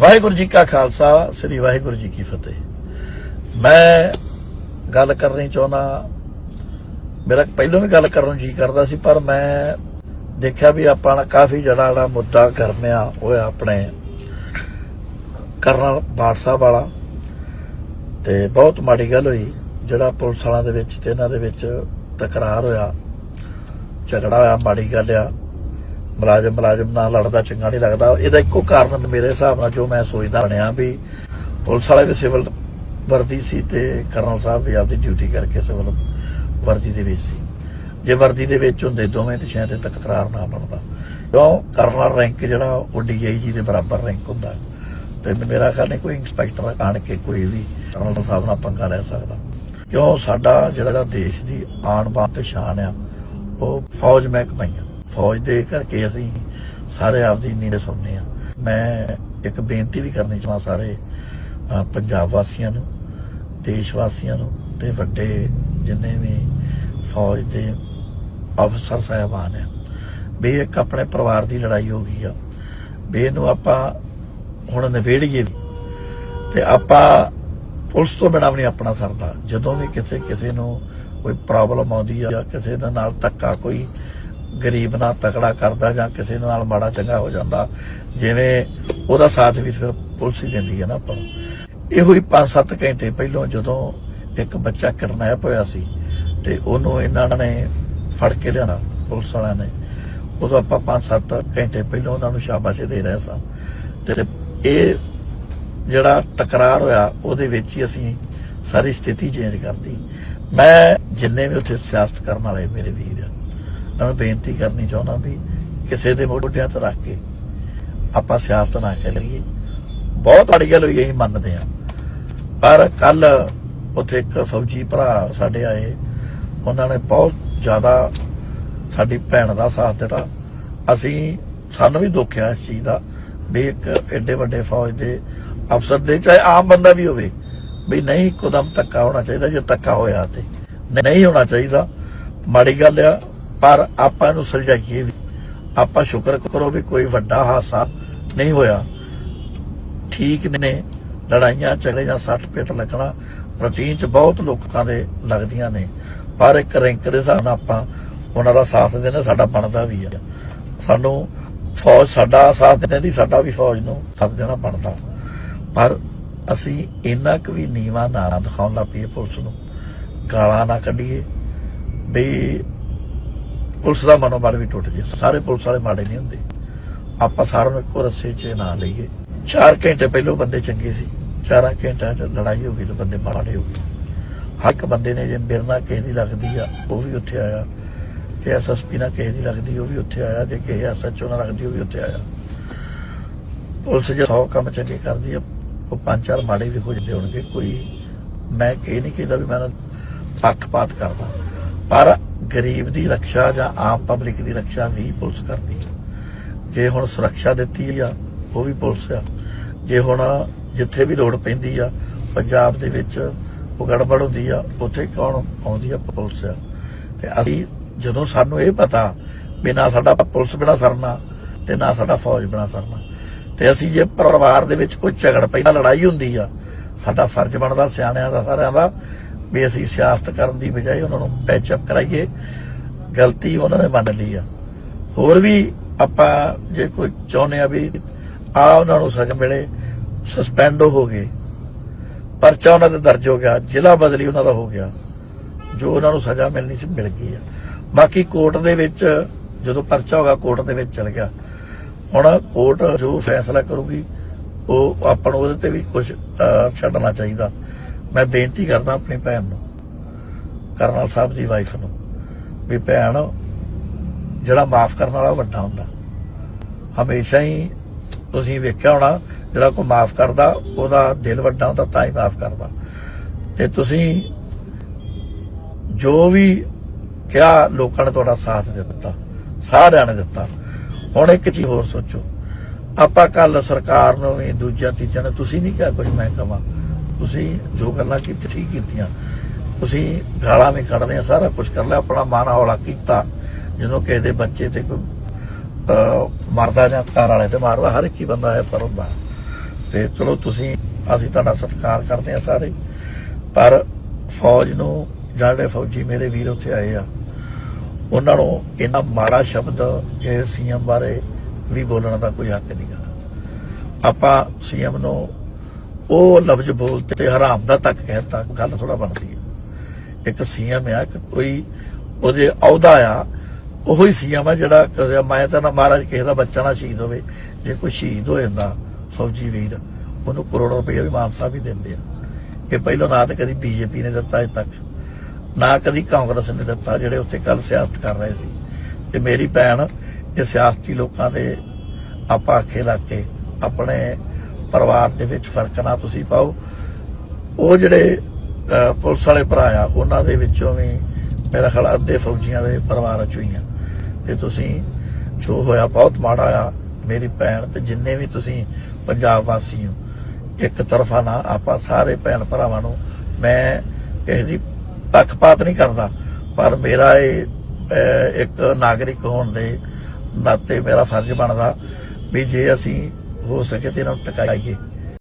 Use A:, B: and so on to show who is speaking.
A: ਵਾਹਿਗੁਰੂ ਜੀ ਕਾ ਖਾਲਸਾ, ਸ੍ਰੀ ਵਾਹਿਗੁਰੂ ਜੀ ਕੀ ਫਤਿਹ। ਮੈਂ ਗੱਲ ਕਰਨੀ ਚਾਹੁੰਦਾ ਮੇਰਾ ਪਹਿਲਾਂ ਵੀ ਗੱਲ ਕਰਨ ਨੂੰ ਜੀ ਕਰਦਾ ਸੀ, ਪਰ ਮੈਂ ਦੇਖਿਆ ਵੀ ਆਪਾਂ ਨਾਲ ਕਾਫੀ ਜਿਹੜਾ ਮੁੱਦਾ ਕਰਨਿਆ, ਉਹ ਹੈ ਆਪਣੇ ਕਰਨਲ ਬਾਠ ਸਾਹਿਬ ਵਾਲਾ। ਤੇ ਬਹੁਤ ਮਾੜੀ ਗੱਲ ਹੋਈ, ਜਿਹੜਾ ਪੁਲਿਸ ਵਾਲਾਂ ਦੇ ਵਿੱਚ ਤੇ ਇਹਨਾਂ ਦੇ ਵਿੱਚ ਤਕਰਾਰ ਹੋਇਆ, ਝਗੜਾ ਹੋਇਆ, ਮਾੜੀ ਗੱਲ ਆ। ਮੁਲਾਜ਼ਮ ਮੁਲਾਜ਼ਮ ਨਾਲ ਲੜਦਾ ਚੰਗਾ ਨਹੀਂ ਲੱਗਦਾ। ਇਹਦਾ ਇੱਕੋ ਕਾਰਨ ਮੇਰੇ ਹਿਸਾਬ ਨਾਲ ਜੋ ਮੈਂ ਸੋਚਦਾ ਬਣਿਆ ਵੀ ਪੁਲਿਸ ਵਾਲੇ ਵੀ ਸਿਵਲ ਵਰਦੀ ਸੀ ਤੇ ਕਰਨਲ ਸਾਹਿਬ ਵੀ ਆਪਦੀ ਡਿਊਟੀ ਕਰਕੇ ਸਿਵਲ ਵਰਦੀ ਦੇ ਵਿੱਚ ਸੀ। ਜੇ ਵਰਦੀ ਦੇ ਵਿੱਚ ਹੁੰਦੇ ਦੋਵੇਂ ਤੇ ਸ਼ਾਇਦ ਇਹ ਤਕਰਾਰ ਨਾ ਬਣਦਾ। ਕਿਉਂ? ਕਰਨਲ ਰੈਂਕ ਜਿਹੜਾ ਉਹ ਡੀਆਈਜੀ ਦੇ ਬਰਾਬਰ ਰੈਂਕ ਹੁੰਦਾ। ਤੇ ਮੇਰਾ ਖਿਆਲ ਨਹੀਂ ਕੋਈ ਇੰਸਪੈਕਟਰ ਆਣ ਕੇ ਕੋਈ ਵੀ ਕਰਨਲ ਸਾਹਿਬ ਨਾਲ ਪੰਗਾ ਲੈ ਸਕਦਾ। ਕਿਉਂ? ਸਾਡਾ ਜਿਹੜਾ ਦੇਸ਼ ਦੀ ਆਣ ਬਾਣ ਤੇ ਸ਼ਾਨ ਆ, ਉਹ ਫੌਜ ਮਹਿਕਮਾ ਹੀ ਆ। ਫੌਜ ਦੇ ਕਰਕੇ ਅਸੀਂ ਸਾਰੇ ਆਪ ਦੀ ਨੀਂਦ ਸੌਂਦੇ ਆ ਮੈਂ ਇੱਕ ਬੇਨਤੀ ਵੀ ਕਰਨੀ ਚਾਹਾਂ ਸਾਰੇ ਪੰਜਾਬ ਵਾਸੀਆਂ ਨੂੰ, ਦੇਸ਼ ਵਾਸੀਆਂ ਨੂੰ ਤੇ ਵੱਡੇ ਜਿੰਨੇ ਵੀ ਫੌਜ ਦੇ ਅਫਸਰ ਸਾਹਿਬਾਨ ਆ। ਬੇ, ਇੱਕ ਆਪਣੇ ਪਰਿਵਾਰ ਦੀ ਲੜਾਈ ਹੋ ਗਈ ਆ। ਵੀ ਇਹਨੂੰ ਆਪਾਂ ਹੁਣ ਨਿਬੇੜੀਏ ਵੀ। ਤੇ ਆਪਾਂ ਪੁਲਿਸ ਤੋਂ ਬਿਨਾਂ ਵੀ ਨਹੀਂ ਆਪਣਾ ਸਰਦਾ। ਜਦੋਂ ਵੀ ਕਿਸੇ ਕਿਸੇ ਨੂੰ ਕੋਈ ਪ੍ਰੋਬਲਮ ਆਉਂਦੀ ਆ ਜਾਂ ਕਿਸੇ ਦੇ ਨਾਲ ਧੱਕਾ ਕੋਈ ਗਰੀਬ ਨਾਲ ਤਕੜਾ ਕਰਦਾ ਜਾਂ ਕਿਸੇ ਦੇ ਨਾਲ ਮਾੜਾ ਚੰਗਾ ਹੋ ਜਾਂਦਾ, ਜਿਵੇਂ ਉਹਦਾ ਸਾਥ ਵੀ ਫਿਰ ਪੁਲਿਸ ਹੀ ਦਿੰਦੀ ਹੈ ਨਾ ਆਪਾਂ ਇਹੋ ਹੀ 5-7 ਘੰਟੇ ਪਹਿਲਾਂ ਜਦੋਂ ਇੱਕ ਬੱਚਾ ਕਿਡਨੈਪ ਹੋਇਆ ਸੀ ਤੇ ਉਹਨੂੰ ਇਹਨਾਂ ਨੇ ਫੜ ਕੇ ਲਿਆਣਾ ਪੁਲਿਸ ਵਾਲਿਆਂ ਨੇ। ਉਦੋਂ ਆਪਾਂ 5-7 ਘੰਟੇ ਪਹਿਲਾਂ ਉਹਨਾਂ ਨੂੰ ਸ਼ਾਬਾਸ਼ ਦੇ ਰਹੇ ਸਾਂ। ਤੇ ਇਹ ਜਿਹੜਾ ਟਕਰਾਰ ਹੋਇਆ, ਉਹਦੇ ਵਿੱਚ ਹੀ ਅਸੀਂ ਸਾਰੀ ਸਥਿਤੀ ਚੇਂਜ ਕਰਤੀ ਮੈਂ ਜਿੰਨੇ ਵੀ ਉੱਥੇ ਸਿਆਸਤ ਕਰਨ ਵਾਲੇ ਮੇਰੇ ਵੀਰ ਆ ਉਹਨਾਂ ਨੂੰ ਬੇਨਤੀ ਕਰਨੀ ਚਾਹੁੰਦਾ ਵੀ ਕਿਸੇ ਦੇ ਮੋਢਿਆਂ ਤੇ ਰੱਖ ਕੇ ਆਪਾਂ ਸਿਆਸਤ ਨਾ ਕਰੀਏ ਬਹੁਤ ਬੜੀ ਗੱਲ ਹੋਈ, ਅਸੀਂ ਮੰਨਦੇ ਆ ਪਰ ਕੱਲ ਉੱਥੇ ਇੱਕ ਫੌਜੀ ਭਰਾ ਸਾਡੇ ਆਏ। ਉਹਨਾਂ ਨੇ ਬਹੁਤ ਜ਼ਿਆਦਾ ਸਾਡੀ ਭੈਣ ਦਾ ਸਾਥ ਦਿੱਤਾ। ਅਸੀਂ, ਸਾਨੂੰ ਵੀ ਦੁੱਖ ਆ ਇਸ ਚੀਜ਼ ਦਾ ਵੀ ਇੱਕ ਐਡੇ ਵੱਡੇ ਫੌਜ ਦੇ ਅਫਸਰ ਦੇ, ਚਾਹੇ ਆਮ ਬੰਦਾ ਵੀ ਹੋਵੇ, ਵੀ ਨਹੀਂ ਕੁਦਮ ਧੱਕਾ ਹੋਣਾ ਚਾਹੀਦਾ ਜੇ ਧੱਕਾ ਹੋਇਆ ਤੇ। ਨਹੀਂ ਹੋਣਾ ਚਾਹੀਦਾ। ਮਾੜੀ ਗੱਲ ਆ ਪਰ ਆਪਾਂ ਇਹਨੂੰ ਸੁਲਝਾਈਏ ਵੀ। ਆਪਾਂ ਸ਼ੁਕਰ ਕਰੋ ਵੀ ਕੋਈ ਵੱਡਾ ਹਾਦਸਾ ਨਹੀਂ ਹੋਇਆ। ਠੀਕ ਨੇ, ਲੜਾਈਆਂ ਝਗੜੇ ਜਾਂ ਸੱਟ ਪੇਟ ਲੱਗਣਾ, ਰੂਟੀਨ ਚ ਬਹੁਤ ਲੋਕਾਂ ਦੇ ਲੱਗਦੀਆਂ ਨੇ। ਪਰ ਇੱਕ ਰੈਂਕ ਦੇ ਹਿਸਾਬ ਨਾਲ ਆਪਾਂ ਉਹਨਾਂ ਦਾ ਸਾਥ ਦੇਣਾ ਸਾਡਾ ਬਣਦਾ ਵੀ ਆ। ਸਾਨੂੰ ਫੌਜ, ਸਾਡਾ ਸਾਥ ਦਿੰਦੀ ਸਾਡਾ ਵੀ ਫੌਜ ਨੂੰ ਸਾਥ ਦੇਣਾ ਬਣਦਾ। ਪਰ ਅਸੀਂ ਇੰਨਾ ਕੁ ਵੀ ਨੀਵਾ ਨਾ ਦਿਖਾਉਣ ਲੱਗ ਪਈਏ ਪੁਲਿਸ ਨੂੰ। ਗਾਲਾਂ ਨਾ ਕੱਢੀਏ। ਵੀ ਪੁਲਿਸ ਦਾ ਮਨੋਬਲ ਵੀ ਟੁੱਟ ਜੇ ਸਾਰੇ ਪੁਲਿਸ ਵਾਲੇ ਮਾੜੇ ਨਹੀਂ ਹੁੰਦੇ। ਆਪਾਂ ਸਾਰਿਆਂ ਨੂੰ ਇੱਕੋ ਰੱਸੇ 'ਚ ਨਾ ਲਈਏ। 4 ਘੰਟੇ ਪਹਿਲਾਂ ਬੰਦੇ ਚੰਗੇ ਸੀ। 4 ਘੰਟਿਆਂ 'ਚ ਲੜਾਈ ਹੋ ਗਈ ਤੇ ਬੰਦੇ ਮਾੜੇ ਹੋ ਗਏ। ਹਰ ਇੱਕ ਬੰਦੇ ਨੇ ਜੇ ਮੇਰੇ ਨਾਲ ਕਿਸੇ ਦੀ ਲੱਗਦੀ ਆ, ਉਹ ਵੀ ਉੱਥੇ ਆਇਆ। ਜੇ ਐਸਐਸਪੀ ਨਾਲ ਕਿਸੇ ਦੀ ਲੱਗਦੀ, ਉਹ ਵੀ ਉੱਥੇ ਆਇਆ। ਜੇ ਕਿਸੇ ਐਸਐਚਓ ਨਾਲ ਲੱਗਦੀ, ਉਹ ਵੀ ਉੱਥੇ ਆਇਆ। ਪੁਲਿਸ ਜੇ 100 ਕੰਮ ਚੰਗੇ ਕਰਦੀ ਆ, ਉਹ ਪੰਜ ਚਾਰ ਮਾੜੇ ਵੀ ਹੋ ਜਾਂਦੇ ਹੋਣਗੇ। ਕੋਈ ਮੈਂ ਇਹ ਨਹੀਂ ਕਹਿੰਦਾ ਵੀ ਮੈਂ ਇਹਨਾਂ ਪੱਖਪਾਤ ਕਰਦਾ। ਪਰ ਗਰੀਬ ਦੀ ਰੱਖਿਆ ਜਾਂ ਆਮ ਪਬਲਿਕ ਦੀ ਰੱਖਿਆ ਵੀ ਪੁਲਿਸ ਕਰਦੀ ਜੇ ਹੁਣ ਸੁਰੱਖਿਆ ਦਿੱਤੀ ਆ, ਉਹ ਵੀ ਪੁਲਿਸ ਆ। ਜੇ ਹੁਣ ਜਿੱਥੇ ਵੀ ਲੋੜ ਪੈਂਦੀ ਆ, ਪੰਜਾਬ ਦੇ ਵਿੱਚ ਉਹ ਗੜਬੜ ਹੁੰਦੀ ਆ, ਉੱਥੇ ਕੌਣ ਆਉਂਦੀ ਆ ਪੁਲਿਸ ਆ। ਤੇ ਅਸੀਂ ਜਦੋਂ ਸਾਨੂੰ ਇਹ ਪਤਾ ਬਿਨਾ ਸਾਡਾ ਪੁਲਿਸ ਬਿਨਾ ਸਰਨਾ ਤੇ ਨਾ ਸਾਡਾ ਫੌਜ ਬਿਨਾ ਸਰਨਾ, ਤੇ ਅਸੀਂ ਜੇ ਪਰਿਵਾਰ ਦੇ ਵਿੱਚ ਕੋਈ ਝਗੜ ਪੈਂਦਾ ਲੜਾਈ ਹੁੰਦੀ ਆ, ਸਾਡਾ ਫਰਜ਼ ਬਣਦਾ ਸਿਆਣਿਆਂ ਦਾ, ਸਾਰਿਆਂ ਦਾ ਵੀ ਅਸੀਂ ਸਿਆਸਤ ਕਰਨ ਦੀ ਬਜਾਏ ਉਹਨਾਂ ਨੂੰ ਪੈਚਅਪ ਕਰਾਈਏ। ਗਲਤੀ ਉਹਨਾਂ ਨੇ ਮੰਨ ਲਈ ਆ। ਹੋਰ ਵੀ ਆਪਾਂ ਜੇ ਕੋਈ ਚਾਹੁੰਦੇ ਆ ਵੀ ਆ ਉਹਨਾਂ ਨੂੰ ਸਜ਼ਾ ਮਿਲੇ ਸਸਪੈਂਡ ਹੋ ਗਏ। ਪਰਚਾ ਉਹਨਾਂ ਦੇ ਦਰਜ ਹੋ ਗਿਆ, ਜ਼ਿਲ੍ਹਾ ਬਦਲੀ ਉਹਨਾਂ ਦਾ ਹੋ ਗਿਆ। ਜੋ ਉਹਨਾਂ ਨੂੰ ਸਜ਼ਾ ਮਿਲਣੀ ਸੀ, ਮਿਲ ਗਈ ਆ। ਬਾਕੀ ਕੋਰਟ ਦੇ ਵਿੱਚ ਜਦੋਂ ਪਰਚਾ ਹੋਗਾ ਕੋਰਟ ਦੇ ਵਿੱਚ ਚਲ ਗਿਆ। ਹੁਣ ਕੋਰਟ ਜੋ ਫੈਸਲਾ ਕਰੂਗੀ, ਉਹ ਆਪਾਂ ਨੂੰ ਉਹਦੇ ਤੇ ਵੀ ਕੁਝ ਛੱਡਣਾ ਚਾਹੀਦਾ। ਮੈਂ ਬੇਨਤੀ ਕਰਦਾ ਆਪਣੀ ਭੈਣ ਨੂੰ, ਕਰਨਲ ਸਾਹਿਬ ਦੀ ਵਾਈਫ ਨੂੰ, ਵੀ ਭੈਣ ਜਿਹੜਾ ਮਾਫ ਕਰਨ ਵਾਲਾ ਉਹ ਵੱਡਾ ਹੁੰਦਾ। ਹਮੇਸ਼ਾ ਹੀ ਤੁਸੀਂ ਵੇਖਿਆ ਹੋਣਾ, ਜਿਹੜਾ ਕੋਈ ਮਾਫ ਕਰਦਾ, ਉਹਦਾ ਦਿਲ ਵੱਡਾ ਹੁੰਦਾ, ਤਾਂ ਹੀ ਮਾਫ ਕਰਦਾ। ਤੇ ਤੁਸੀਂ ਜੋ ਵੀ ਕਿਹਾ ਲੋਕਾਂ ਨੇ ਤੁਹਾਡਾ ਸਾਥ ਦਿੱਤਾ, ਸਾਰਿਆਂ ਨੇ ਦਿੱਤਾ। ਹੁਣ ਇੱਕ ਚੀਜ਼ ਹੋਰ ਸੋਚੋ, ਆਪਾਂ ਕੱਲ ਸਰਕਾਰ ਨੂੰ ਵੀ ਦੂਜਿਆਂ ਤੀਜਿਆਂ ਨੂੰ ਤੁਸੀਂ ਨਹੀਂ ਕਿਹਾ ਕੁਝ ਮੈਂ ਕਹਾਂ। ਤੁਸੀਂ ਜੋ ਗੱਲਾਂ ਕੀਤੀ ਠੀਕ ਕੀਤੀਆਂ। ਤੁਸੀਂ ਗਾਲਾਂ ਵੀ ਕੱਢਦੇ ਆ, ਸਾਰਾ ਕੁਝ ਕਰ ਲਿਆ, ਆਪਣਾ ਮਨ ਹੌਲਾ ਕੀਤਾ। ਜਦੋਂ ਕਿਸੇ ਦੇ ਬੱਚੇ ਤੇ ਕੋਈ ਮਰਦਾ ਜਾਂ ਘਰ ਵਾਲੇ ਤੇ ਮਾਰਦਾ, ਹਰ ਇੱਕ ਹੀ ਬੰਦਾ ਹੈ ਪਰ ਹੁੰਦਾ। ਤੇ ਚਲੋ ਤੁਸੀਂ, ਅਸੀਂ ਤੁਹਾਡਾ ਸਤਿਕਾਰ ਕਰਦੇ ਆ ਸਾਰੇ। ਪਰ ਫੌਜ ਨੂੰ, ਜਿਹੜੇ ਫੌਜੀ ਮੇਰੇ ਵੀਰ ਉੱਥੇ ਆਏ ਆ, ਉਹਨਾਂ ਨੂੰ ਇਹਨਾਂ ਮਾੜਾ ਸ਼ਬਦ ਇਹ ਸੀਐਮ ਬਾਰੇ ਵੀ ਬੋਲਣ ਦਾ ਕੋਈ ਹੱਕ ਨਹੀਂ ਨਹੀਂਗਾ ਆਪਾਂ ਸੀਐਮ ਨੂੰ ਉਹ ਲਫ਼ਜ਼ ਬੋਲ ਤੇ ਹਰਾਮ ਦਾ ਤੱਕ ਕਹਿਤਾ ਗੱਲ ਥੋੜਾ ਬਣਦੀ ਹੈ। ਇੱਕ ਸੀਐਮ ਆ ਕੋਈ ਉਹਦੇ ਅਹੁਦਾ ਆ, ਉਹੋ ਹੀ ਸੀਐਮ ਆ ਜਿਹੜਾ ਮੈਂ ਤਾਂ ਨਾ ਮਹਾਰਾਜ ਕਿਸੇ ਦਾ ਬੱਚਾ ਨਾ ਸ਼ਹੀਦ ਹੋਵੇ। ਜੇ ਕੋਈ ਸ਼ਹੀਦ ਹੋ ਜਾਂਦਾ, ਫੌਜੀ ਵੀਰ, ਉਹਨੂੰ ਕਰੋੜਾਂ ਰੁਪਏ ਵੀ ਮਾਨ ਸਾਹਿਬ ਹੀ ਦਿੰਦੇ ਆ। ਇਹ ਪਹਿਲਾਂ ਨਾ ਤਾਂ ਕਦੀ ਬੀਜੇਪੀ ਨੇ ਦਿੱਤਾ ਅਜੇ ਤੱਕ, ਨਾ ਕਦੀ ਕਾਂਗਰਸ ਨੇ ਦਿੱਤਾ, ਜਿਹੜੇ ਉੱਥੇ ਕੱਲ ਸਿਆਸਤ ਕਰ ਰਹੇ ਸੀ। ਤੇ ਮੇਰੀ ਭੈਣ, ਇਹ ਸਿਆਸਤੀ ਲੋਕਾਂ ਦੇ ਆਪਾਂ ਅੱਖੇ ਲਾ ਕੇ ਆਪਣੇ ਪਰਿਵਾਰ ਦੇ ਵਿੱਚ ਫ਼ਰਕ ਨਾ ਤੁਸੀਂ ਪਾਓ। ਉਹ ਜਿਹੜੇ ਪੁਲਿਸ ਵਾਲੇ ਭਰਾ ਆ, ਉਹਨਾਂ ਦੇ ਵਿੱਚੋਂ ਵੀ ਮੇਰਾ ਖਿਆਲ ਅੱਧੇ ਫੌਜੀਆਂ ਦੇ ਪਰਿਵਾਰ ਚੋਂ ਹੀ ਆ। ਤੇ ਤੁਸੀਂ ਜੋ ਹੋਇਆ, ਬਹੁਤ ਮਾੜਾ ਆ। ਮੇਰੀ ਭੈਣ ਤੇ ਜਿੰਨੇ ਵੀ ਤੁਸੀਂ ਪੰਜਾਬ ਵਾਸੀ ਹੋ, ਇੱਕ ਤਰਫਾ ਨਾ ਆਪਾਂ ਸਾਰੇ ਭੈਣ ਭਰਾਵਾਂ ਨੂੰ ਮੈਂ ਕਿਸੇ ਦੀ ਪੱਖਪਾਤ ਨਹੀਂ ਕਰਦਾ, ਪਰ ਮੇਰਾ ਇਹ ਇੱਕ ਨਾਗਰਿਕ ਹੋਣ ਦੇ ਨਾਤੇ ਮੇਰਾ ਫਰਜ਼ ਬਣਦਾ ਵੀ ਜੇ ਅਸੀਂ ਹੋ ਸਕੇ ਤੇ ਇਹਨਾਂ ਨੂੰ ਟਿਕਾਈਏ